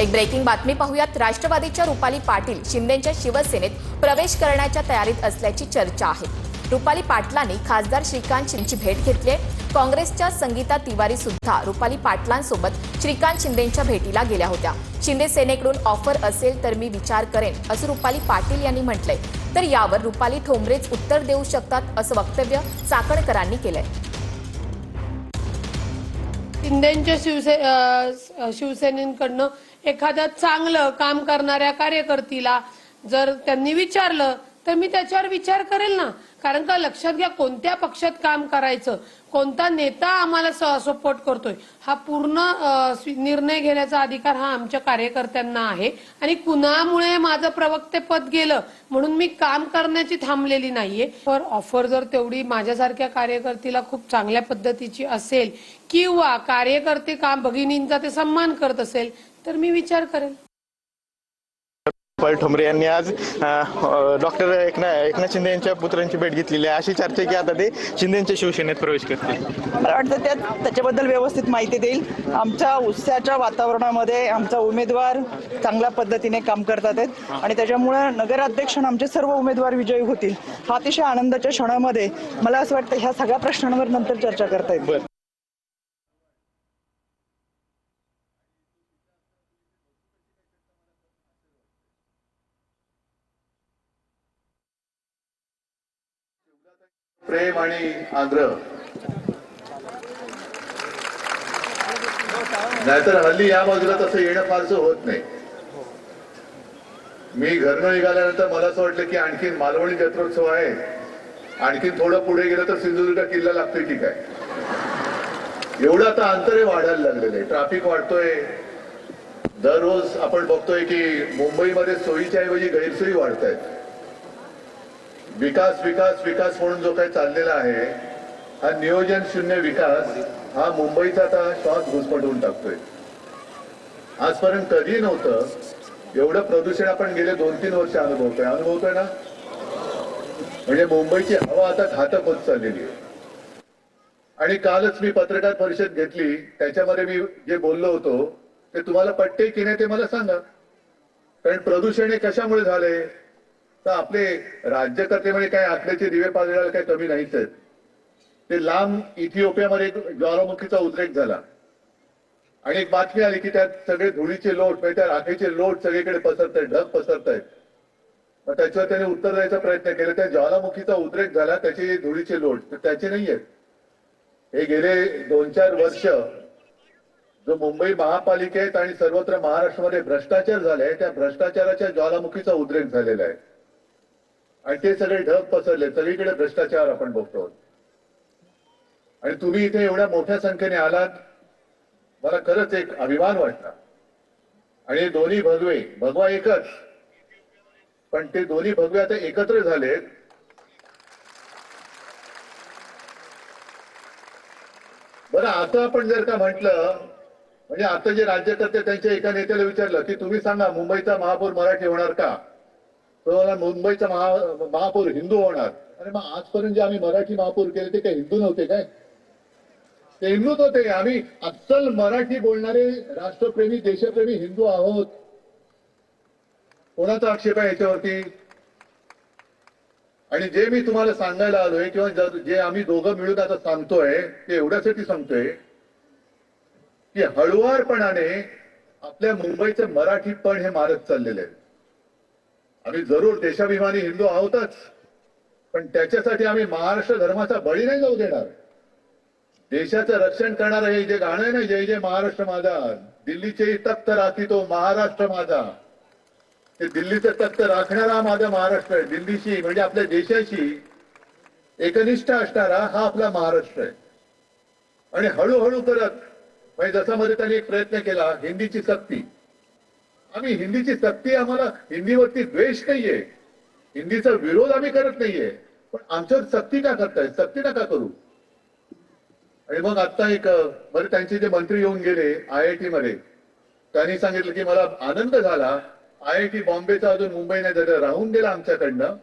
एक ब्रेकिंग बातमी पाहूयात. राष्ट्रवादीच्या रुपाली पाटील शिंदेच्या शिवसेनेत प्रवेश करण्याच्या तयारीत असल्याची चर्चा आहे. रुपाली पाटलांनी खासदार श्रीकांत शिंदेची भेट घेतली आहे. काँग्रेसच्या संगीता तिवारी सुद्धा रुपाली पाटलांसोबत श्रीकांत शिंदेच्या भेटीला गेल्या होत्या. शिंदे सेनेकडून ऑफर असेल तर मी विचार करेन असं रुपाली पाटील यांनी म्हटलंय. तर यावर रुपाली ठोंबरेच उत्तर देऊ शकतात असं वक्तव्य चाकणकरांनी केलंय. शिंदेच्या शिवसे शिवसेनेकडनं एखाद्या चांगलं काम करणाऱ्या कार्यकर्तीला जर त्यांनी विचारलं तर मी त्याच्यावर विचार करेल ना. कारण का लक्षात घ्या कोणत्या पक्षात काम करायचं कोणता नेता आम्हाला सपोर्ट करतोय. हा पूर्ण निर्णय घेण्याचा अधिकार हा आमच्या कार्यकर्त्यांना आहे. आणि कुणामुळे माझं प्रवक्तेपद गेलं म्हणून मी काम करण्याची थांबलेली नाहीये. पर ऑफर जर तेवढी माझ्यासारख्या कार्यकर्तीला खूप चांगल्या पद्धतीची असेल किंवा कार्यकर्ते काम भगिनींचा ते सन्मान करत असेल तर मी विचार करेन. पल ठोंबरे यांनी आज डॉक्टर एकनाथ एकनाथ शिंदे यांच्या पुत्रांची भेट घेतलेली आहे. अशी चर्चा आहे की आता ते शिंदेच्या शिवसेनेत प्रवेश करतील. मला वाटतं त्यात त्याच्याबद्दल व्यवस्थित माहिती देईल. आमच्या उत्साहाच्या वातावरणामध्ये आमचा उमेदवार चांगल्या पद्धतीने काम करतात आहेत. आणि त्याच्यामुळे नगराध्यक्ष आणि आमचे सर्व उमेदवार विजयी होतील. हा अतिशय आनंदाच्या क्षणामध्ये मला असं वाटतं ह्या सगळ्या प्रश्नांवर नंतर चर्चा करता येईल. प्रेम आणि आग्रह. नाहीतर हल्ली या बाजूला तसं येणं फारसं होत नाही. मी घरनं निघाल्यानंतर मला असं वाटलं की आणखीन मालवणी जत्रोत्सव आहे. आणखीन थोडं पुढे गेलं तर सिंधुदुर्ग किल्ला लागतोय की काय? एवढं आता अंतर वाढायला लागलेलं आहे ट्रॅफिक वाढतोय. दररोज आपण बघतोय की मुंबईमध्ये सोयीच्या ऐवजी गैरसोयी वाढत आहेत विकास विकास विकास म्हणून जो काही चाललेला आहे हा नियोजन शून्य विकास हा मुंबईचा आता श्वास घुसपटवून टाकतोय. आजपर्यंत कधी नव्हतं. एवढं प्रदूषण आपण गेले दोन तीन वर्ष अनुभवतोय. अनुभवतोय ना? म्हणजे मुंबईची हवा आता घातक होत चाललेली आहे. आणि कालच मी पत्रकार परिषद घेतली. त्याच्यामध्ये मी जे बोललो होतो ते तुम्हाला पटते की नाही ते मला सांगा. कारण प्रदूषण हे कशामुळे झाले तर आपले राज्यकर्ते म्हणजे काय आखल्याचे दिवे पाजळायला काही कमी नाहीच आहेत. ते लांब इथिओपियामध्ये ज्वालामुखीचा उद्रेक झाला. आणि एक बातमी आली की त्यात सगळे धुळीचे लोट म्हणजे त्या राखेचे लोट सगळीकडे पसरत आहेत ढग पसरत आहेत. मग त्याच्यावर त्याने उत्तर द्यायचा प्रयत्न केला. त्या ज्वालामुखीचा उद्रेक झाला त्याचे धुळीचे लोट तर त्याचे नाही आहेत. हे गेले दोन चार वर्ष जो मुंबई महापालिकेत आणि सर्वत्र महाराष्ट्रामध्ये भ्रष्टाचार झालाय त्या भ्रष्टाचाराच्या ज्वालामुखीचा उद्रेक झालेला आहे. आणि ते सगळे ढग पसरले सगळीकडे भ्रष्टाचार आपण बघतो. आणि तुम्ही इथे एवढ्या मोठ्या संख्येने आलात मला खरंच एक अभिमान वाटला. आणि दोन्ही भगवे भगवा एकच. पण ते दोन्ही भगवे आता एकत्र झालेत. बरं आता आपण जर का म्हटलं म्हणजे आता जे राज्यकर्ते त्यांच्या एका नेत्याला विचारलं की तुम्ही सांगा मुंबईचा महापौर मराठी होणार का? मुंबईचा महा महापौर हिंदू होणार. अरे मग आजपर्यंत जे आम्ही मराठी महापौर केले ते काही हिंदू नव्हते काय? ते हिंदूच होते. आम्ही अस्सल मराठी बोलणारे राष्ट्रप्रेमी देशप्रेमी हिंदू आहोत. कोणाचा आक्षेप आहे याच्यावरती? आणि जे मी तुम्हाला सांगायला आलोय किंवा जे आम्ही दोघं मिळून आता सांगतोय ते एवढ्यासाठी सांगतोय की हळुवारपणाने आपल्या मुंबईचं मराठीपण हे मारत चाललेले आहे. आम्ही जरूर देशाभिमानी हिंदू आहोतच. पण त्याच्यासाठी आम्ही महाराष्ट्र धर्माचा बळी नाही जाऊ देणार. देशाचं रक्षण करणारं हे जे गाणं आहे ना जय जय महाराष्ट्र माझा दिल्लीचे तख्त राखी तो महाराष्ट्र माझा. ते दिल्लीचं तख्त राखणारा माझा महाराष्ट्र आहे दिल्लीशी म्हणजे आपल्या देशाशी एकनिष्ठ असणारा हा आपला महाराष्ट्र आहे. आणि हळूहळू करत म्हणजे जसा मध्ये त्यांनी एक प्रयत्न केला हिंदीची सक्ती. आम्ही हिंदीची सक्ती आम्हाला हिंदीवरती द्वेष नाहीये. हिंदीचा विरोध आम्ही करत नाहीये. पण आमच्यावर सक्ती का करताय? सक्ती नका करू. आणि मग आता एक बरे त्यांचे जे मंत्री येऊन गेले आय आय टी मध्ये त्यांनी सांगितलं की मला आनंद झाला. आय आय टी बॉम्बेचा अजून मुंबई नाही झालं राहून गेला आमच्याकडनं.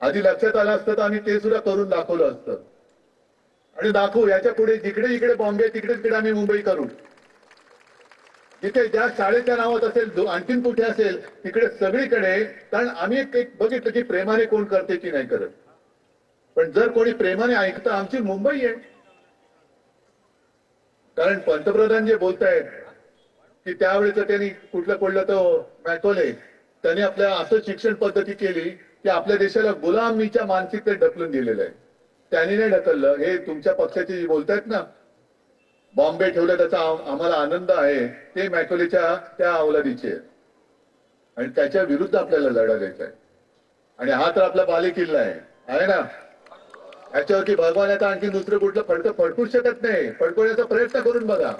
आधी लक्षात आलं असतं तर आम्ही ते सुद्धा करून दाखवलं असतं. आणि दाखवू याच्यापुढे जिकडे इकडे बॉम्बे तिकडे तिकडे आम्ही मुंबई करू. जिथे ज्या शाळेच्या नावात असेल आणखीन कुठे असेल तिकडे सगळीकडे कारण आम्ही एक बघितलं की प्रेमाने कोण करते की नाही करत. पण जर कोणी प्रेमाने ऐकतं आमची मुंबई आहे. कारण पंतप्रधान जे बोलतायत की त्यावेळेच त्यांनी कुठलं कुठलं तो मॅकोले त्यांनी आपल्या असं शिक्षण पद्धती केली की आपल्या देशाला गुलामीच्या मानसिकतेत ढकलून दिलेलं आहे. त्यांनी नाही ढकललं. हे तुमच्या पक्षाचे जे बोलतायत ना बॉम्बे ठेवलं त्याचा आम्हाला आनंद आहे. ते मॅकोलीच्या त्या अवलादीचे आहे. आणि त्याच्या विरुद्ध आपल्याला लढा द्यायचा आहे. आणि हा तर आपला बालेकिल्ला आहे. आहे ना? याच्यावरती भगवान आता आणखी दुसरं कुठलं फडकं फडकू शकत नाही. फडकवण्याचा प्रयत्न करून बघा.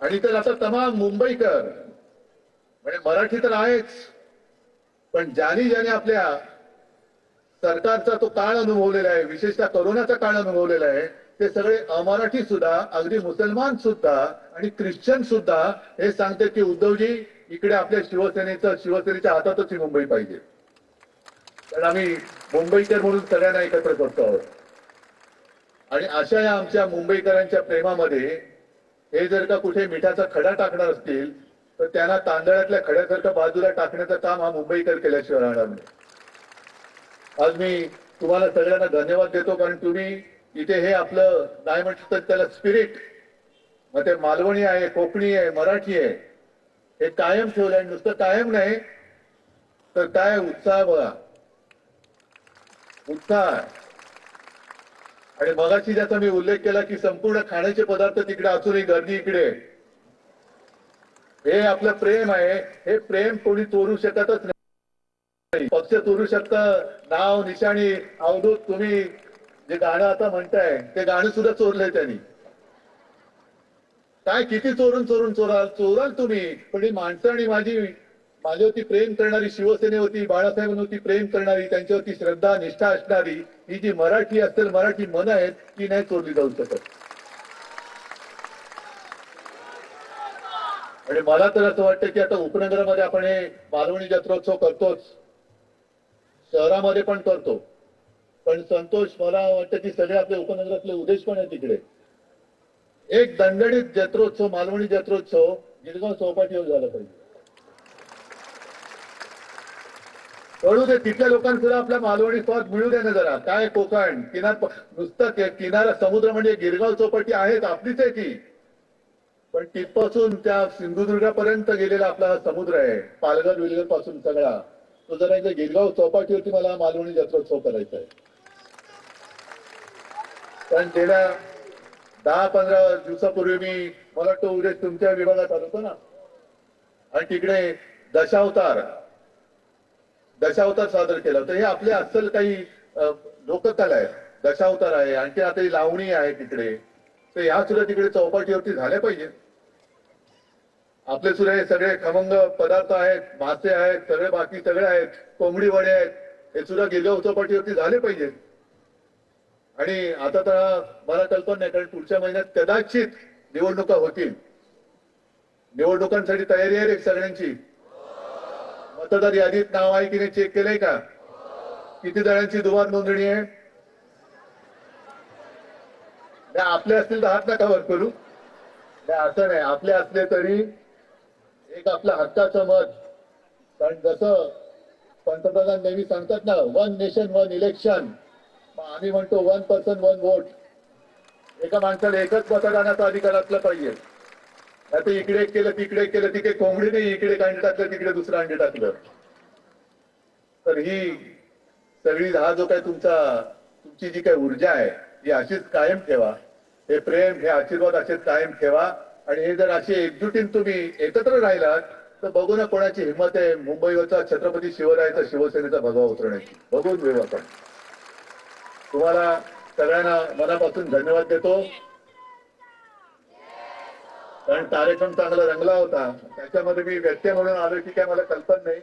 आणि तर आता तमाम मुंबईकर. म्हणजे मराठी तर आहेच. पण ज्याने ज्याने आपल्या सरकारचा तो काळ अनुभवलेला आहे विशेषतः करोनाचा काळ अनुभवलेला आहे ते सगळे अमराठी सुद्धा अगदी मुसलमान सुद्धा आणि ख्रिश्चन सुद्धा हे सांगते की उद्धवजी इकडे आपल्या शिवसेनेचं शिवसेनेच्या हातातच ही मुंबई पाहिजे. कारण आम्ही मुंबईकर म्हणून सगळ्यांना एकत्र करतो आहोत. आणि अशा या आमच्या मुंबईकरांच्या प्रेमामध्ये हे जर का कुठे मिठाचा खडा टाकणार असतील तर त्यांना तांदळातल्या खड्यासारखं बाजूला टाकण्याचं काम हा मुंबईकर केल्याशिवाय राहणार नाही. आज मी तुम्हाला सगळ्यांना धन्यवाद देतो कारण तुम्ही इथे हे आपलं नाही म्हटलं तर त्याला स्पिरिट मग ते मालवणी आहे कोकणी आहे मराठी आहे. हे कायम ठेवलंय नुसतं कायम नाही तर काय उत्साह बघा. उत्साह आणि मगाशी ज्याचा मी उल्लेख केला की संपूर्ण खाण्याचे पदार्थ तिकडे असूनही गर्दी इकडे. हे आपलं प्रेम आहे. हे प्रेम कोणी चोरू शकतच नाही. पक्ष चोरू शकत. नाव निशाणी अवधूत तुम्ही जे गाणं आता म्हणताय ते गाणं सुद्धा चोरलंय त्यांनी. काय किती चोरून चोरून चोराल चोराल तुम्ही? पण ही माणसं आणि माझी माझ्यावरती प्रेम करणारी शिवसेने होती बाळासाहेबांवरती प्रेम करणारी त्यांच्यावरती श्रद्धा निष्ठा असणारी ही जी मराठी असेल मराठी मन आहेत ती नाही चोरली जाऊ शकत. आणि मला तर असं वाटतं की आता उपनगरामध्ये आपण हे मालवणी जत्रोत्सव करतोच. शहरामध्ये पण करतो. पण संतोष मला वाटतं की सगळे आपले उपनगरातले उद्देश पण आहे तिकडे. एक दणदणीत जत्रोत्सव मालवणी जत्रोत्सव गिरगाव चौपाटीवर झाला पाहिजे. कळू दे तिथल्या लोकांना सुद्धा आपल्या मालवणी स्वाद मिळू दे ना जरा. काय कोकण किनार नुसतं किनारा समुद्र म्हणजे गिरगाव चौपाटी आहेच आपलीच आहे ती. पण तिथपासून त्या सिंधुदुर्गापर्यंत गेलेला आपला हा समुद्र आहे पालघर विलगरपासून सगळा. तो जरा इथे गिरगाव चौपाटीवरती मला मालवणी जत्रोत्सव करायचा आहे. कारण गेल्या दहा पंधरा दिवसापूर्वी मी मला वाटतं उद्या तुमच्या विभागात आलो होतो ना. आणि तिकडे दशावतार दशावतार सादर केला होता. हे आपले अस्सल काही लोककला आहे. दशावतार आहे आणखी आता लावणी आहे तिकडे. तर ह्या सुद्धा तिकडे चौपाटीवरती झाल्या पाहिजे. आपले सुद्धा हे सगळे खमंग पदार्थ आहेत मासे आहेत सगळे बाकी सगळे आहेत कोंबडी वडे आहेत हे सुद्धा गिरगाव चौपाटीवरती झाले पाहिजे. आणि आता तर मला कल्पना नाही कारण पुढच्या महिन्यात कदाचित निवडणुका होतील. निवडणुकांसाठी तयारी आहे रे सगळ्यांची. मतदार यादीत नाव आहे की नाही चेक केलंय का? किती जणांची दुवार नोंदणी आहे? आपले असतील तर हात नका वर करू. नाही असं नाही आपले असले तरी एक आपलं हक्काचं मत. कारण जसं पंतप्रधान नेहमी सांगतात ना वन नेशन वन इलेक्शन आम्ही म्हणतो वन पर्सन वन वोट एका माणसाला एकच मतदानाचा अधिकार असला पाहिजे. आता इकडे केलं तिकडे केलं तिकडे कोंबडी नाही इकडे अंडे टाकलं तिकडे दुसरं अंडे टाकलं. तर ही सगळी हा जो काय तुमचा तुमची जी काही ऊर्जा आहे ही अशीच कायम ठेवा. हे प्रेम हे आशीर्वाद असेच कायम ठेवा. आणि हे जर अशी एकजुटीन तुम्ही एकत्र राहिलात तर बघू ना कोणाची हिंमत आहे मुंबईवरचा छत्रपती शिवरायाचा शिवसेनेचा भगवा उतरण्याची. बघून घेऊ आपण. तुम्हाला सगळ्यांना मनापासून धन्यवाद देतो. कारण कार्यक्रम चांगला रंगला होता. त्याच्यामध्ये मी व्यत्यय म्हणून आलो की काय मला कल्पना नाही.